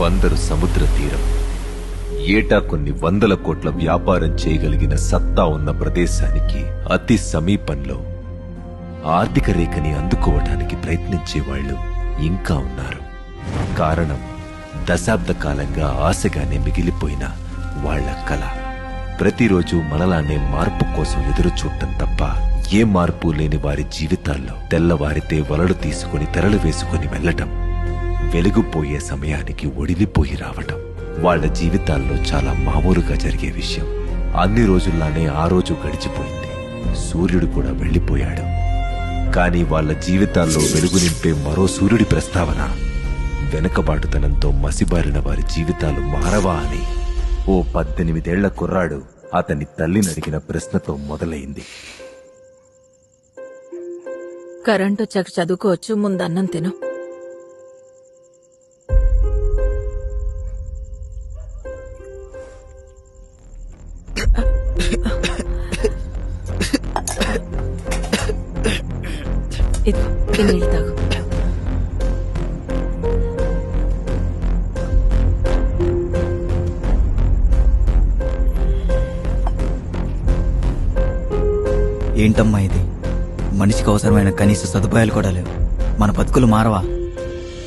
బందరు సముద్ర తీరం. ఏటా కొన్ని వందల కోట్ల వ్యాపారం చేయగలిగిన సత్తా ఉన్న ప్రదేశానికి అతి సమీపంలో ఆర్థిక రేఖని అందుకోవటానికి ప్రయత్నించే వాళ్ళు ఇంకా ఉన్నారు. కారణం దశాబ్ద కాలంగా ఆశగానే మిగిలిపోయిన వాళ్ళ కళ ప్రతిరోజు మనలానే మార్పు కోసం ఎదురు చూడటం తప్ప ఏ మార్పు లేని వారి జీవితాల్లో తెల్లవారితే వలలు తీసుకుని తెరలు వేసుకుని వెళ్ళటం వెలుగుపోయే సమయానికి ఒడిలిపోయి రావటం వాళ్ళ జీవితాల్లో చాలా మామూలుగా జరిగే విషయం. అన్ని రోజుల్లానే ఆ రోజు గడిచిపోయింది. సూర్యుడు కూడా వెళ్ళిపోయాడు. కానీ వాళ్ళ జీవితాల్లో వెలుగు నింపే మరో సూర్యుడి ప్రస్తావన వెనుకబాటుతనంతో మసిబారిన వారి జీవితాలు మారవా అని ఓ పద్దెనిమిదేళ్ళ కుర్రాడు అతని తల్లిని అడిగిన ప్రశ్నతో మొదలైంది. కరెంటు వచ్చాక చదువుకోవచ్చు ముందు అన్నం తిను. ఇదిగో, ఈ నీళ్ళు తాగు. ఏంటమ్మా ఇది? మనిషికి అవసరమైన కనీస సదుపాయాలు కూడా లేవు. మన బతుకులు మారవా?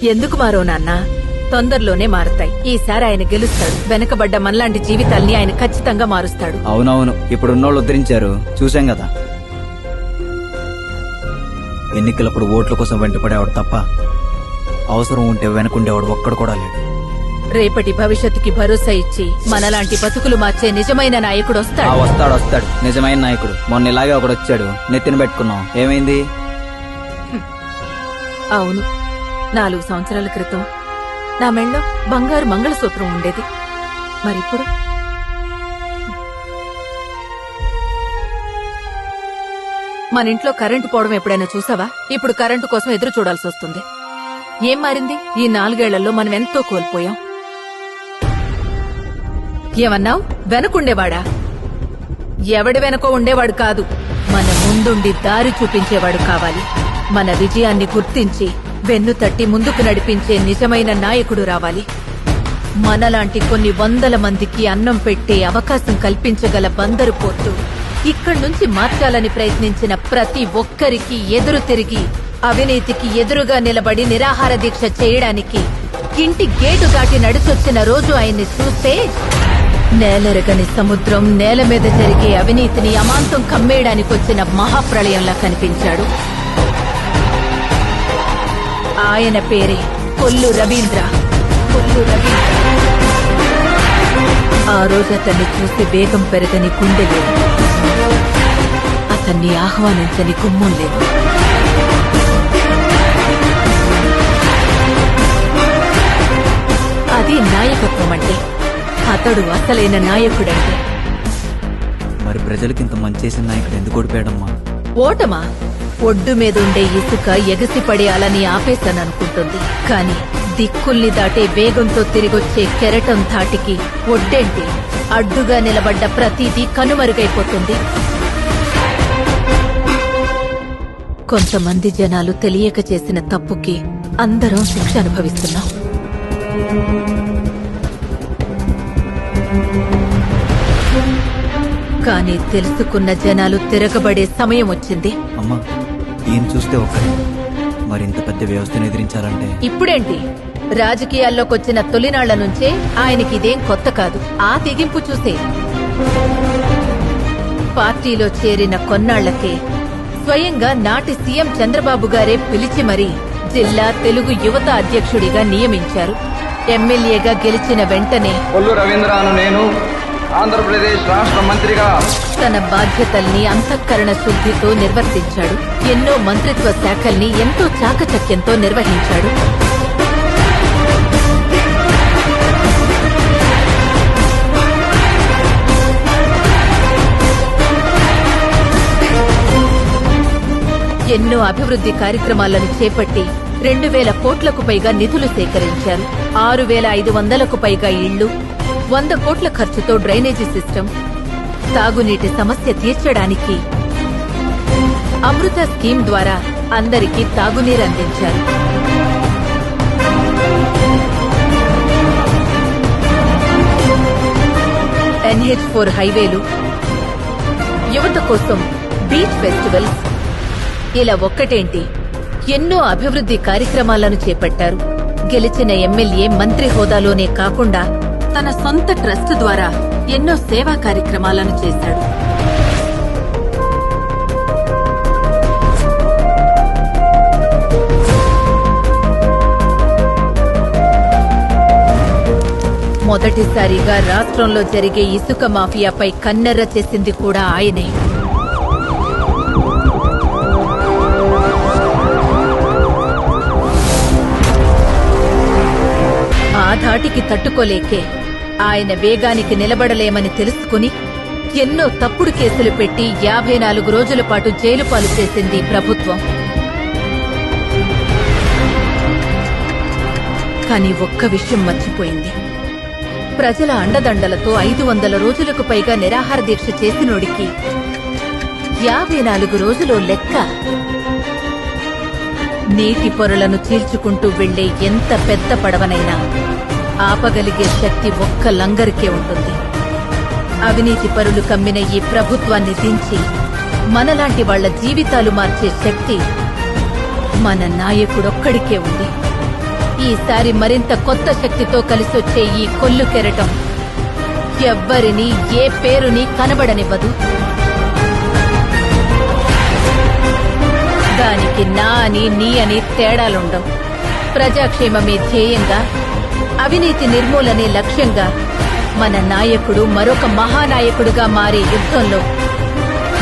ఎందుకు మారో నాన్న? తొందరలోనే మారతాయి. ఈసారి ఆయన గెలుస్తాడు. వెనకబడ్డ మనలాంటి జీవితాల్ని ఆయన ఖచ్చితంగా మారుస్తాడు. అవునవును. ఇప్పుడు ఉన్నోళ్ళు ఉద్ధరించారు. చూశాం కదా. ఎన్నికలప్పుడు ఓట్ల కోసం వెంటపడేవాడు తప్ప అవసరం ఉంటే వెనకుండేవాడు ఒక్కడు కూడా లేడు. రేపటి భవిష్యత్తుకి భరోసా ఇచ్చి మనలాంటి బతుకులు మార్చే నిజమైన నాయకుడు వస్తాడు. వస్తాడు వస్తాడు. నిజమైన నాయకుడు. మొన్న ఇలాగే ఒకడు వచ్చాడు. నెత్తిన పెట్టుకున్నాం. ఏమైంది? అవును. నాలుగు సంవత్సరాల క్రితం నా మెళ్ళో బంగారు మంగళసూత్రం ఉండేది. మరిప్పుడు మన ఇంట్లో కరెంటు పోవడం ఎప్పుడైనా చూసావా? ఇప్పుడు కరెంటు కోసం ఎదురు చూడాల్సి వస్తుంది. ఏం మారింది? ఈ నాలుగేళ్ళలో మనం ఎంతో కోల్పోయాం. ఏమన్నావు? వెనకుండేవాడా? ఎవడి వెనకో ఉండేవాడు కాదు. మన ముందుండి దారి చూపించేవాడు కావాలి. మన విజయాన్ని గుర్తించి వెన్ను తట్టి ముందుకు నడిపించే నిజమైన నాయకుడు రావాలి. మనలాంటి కొన్ని వందల మందికి అన్నం పెట్టే అవకాశం కల్పించగల బందరు పోర్టు ఇక్కడి నుంచి మార్చాలని ప్రయత్నించిన ప్రతి ఒక్కరికి ఎదురు తిరిగి అవినీతికి ఎదురుగా నిలబడి నిరాహార దీక్ష చేయడానికి ఇంటి గేటు దాటి నడిచొచ్చిన రోజు ఆయన్ని చూస్తే నేలెరగని సముద్రం నేల మీద జరిగే అవినీతిని అమాంతం కమ్మేయడానికి వచ్చిన మహాప్రళయంలా కనిపించాడు. ఆయన పేరే కొల్లు రవీంద్ర. కొల్లు రవీంద్ర. ఆ రోజు అతన్ని చూసి వేగం పెరగని గుండెలేదు అతన్ని ఆహ్వానించని గుమ్మం లేదు. అది నాయకత్వం అంటే అతడు అసలైన నాయకుడంటే. మరి ప్రజలకి ఇంత మంచి చేసిన నాయకుడు ఎందుకు ఓడిపోయాడమ్మా? ఓటమా? ఒడ్డు మీదుండే ఇసుక ఎగసిపడే అలని ఆపేశాననుకుంటుంది. కాని దిక్కుల్ని దాటే వేగంతో తిరిగొచ్చే కెరటం ధాటికి ఒడ్డేంటి? అడ్డుగా నిలబడ్డ ప్రతిదీ కనుమరుగైపోతుంది. కొంతమంది జనాలు తెలియక చేసిన తప్పుకి అందరం శిక్ష అనుభవిస్తున్నాం. కానీ తెలుసుకున్న జనాలు తిరగబడే సమయం వచ్చింది. అమ్మా ఈయన చూస్తే ఒక్కడే మరి ఇంత పెద్ద వ్యవస్థను ఎదిరించాలంటే? ఇప్పుడేంటి? రాజకీయాల్లోకొచ్చిన తొలినాళ్ళ నుంచే ఆయనకి ఇదేం కొత్త కాదు. ఆ తెగింపు చూసే. పార్టీలో చేరిన కొన్నాళ్ళకే స్వయంగా నాటి సీఎం చంద్రబాబు గారే పిలిచి మరీ జిల్లా తెలుగు యువత అధ్యక్షుడిగా నియమించారు. ఎమ్మెల్యేగా గెలిచిన వెంటనే కొల్లు రవీంద్రను నేను ఆంధ్రప్రదేశ్ రాష్ట్ర మంత్రిగా తన బాధ్యతల్ని అంతఃకరణ శుద్ధితో నిర్వర్తించాడు. ఎన్నో మంత్రిత్వ శాఖల్ని ఎంతో చాకచక్యంతో నిర్వహించాడు. ఎన్నో అభివృద్ధి కార్యక్రమాలను చేపట్టి రెండు వేల కోట్లకు పైగా నిధులు సేకరించారు. ఆరు వేల ఐదు వందలకు పైగా ఇళ్ళు వంద కోట్ల ఖర్చుతో డ్రైనేజీ సిస్టమ్ తాగునీటి సమస్య తీర్చడానికి అమృత స్కీమ్ ద్వారా అందరికీ తాగునీరు అందించారు. ఎన్హెచ్ ఫోర్ హైవేలు యువత కోసం బీచ్ ఫెస్టివల్స్ ఇలా ఒక్కటేంటి? ఎన్నో అభివృద్ధి కార్యక్రమాలను చేపట్టారు. గెలిచిన ఎమ్మెల్యే మంత్రి హోదాలోనే కాకుండా తన సొంత ట్రస్ట్ ద్వారా ఎన్నో సేవా కార్యక్రమాలను చేశాడు. మొదటిసారిగా రాష్ట్రంలో జరిగే ఇసుక మాఫియాపై కన్నెర్ర చేసింది కూడా ఆయనే. ధాటికి తట్టుకోలేకే. ఆయన వేగానికి నిలబడలేమని తెలుసుకుని ఎన్నో తప్పుడు కేసులు పెట్టి యాభై నాలుగు రోజుల పాటు జైలు పాలు చేసింది ప్రభుత్వం. కానీ ఒక్క విషయం మర్చిపోయింది. ప్రజల అండదండలతో ఐదు వందల రోజులకు పైగా నిరాహార దీక్ష చేసినోడికి యాభై నాలుగు రోజులు లెక్క. నీటి పొరలను చీల్చుకుంటూ వెళ్ళే ఎంత పెద్ద పడవనైనా ఆపగలిగే శక్తి ఒక్క లంగరికే ఉంటుంది. అవినీతి పరులు కమ్మిన ఈ ప్రభుత్వాన్ని దించి మనలాంటి వాళ్ళ జీవితాలు మార్చే శక్తి మన నాయకుడొక్కడికే ఉంది. ఈసారి మరింత కొత్త శక్తితో కలిసొచ్చే ఈ కొల్లు కెరటం ఎవ్వరిని ఏ పేరుని కనబడనివ్వదు. దానికి నా అని నీ అని తేడాలుండవు. ప్రజాక్షేమమే ధ్యేయంగా అవినీతి నిర్మూలనే లక్ష్యంగా మన నాయకుడు మరొక మహానాయకుడుగా మారే యుద్ధంలో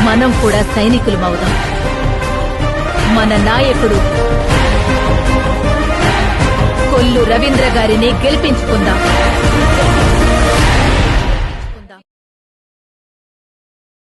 మనం కూడా సైనికులమవుదాం. మన నాయకుడు కొల్లు రవీంద్ర గారిని గెలిపించుకుందాం.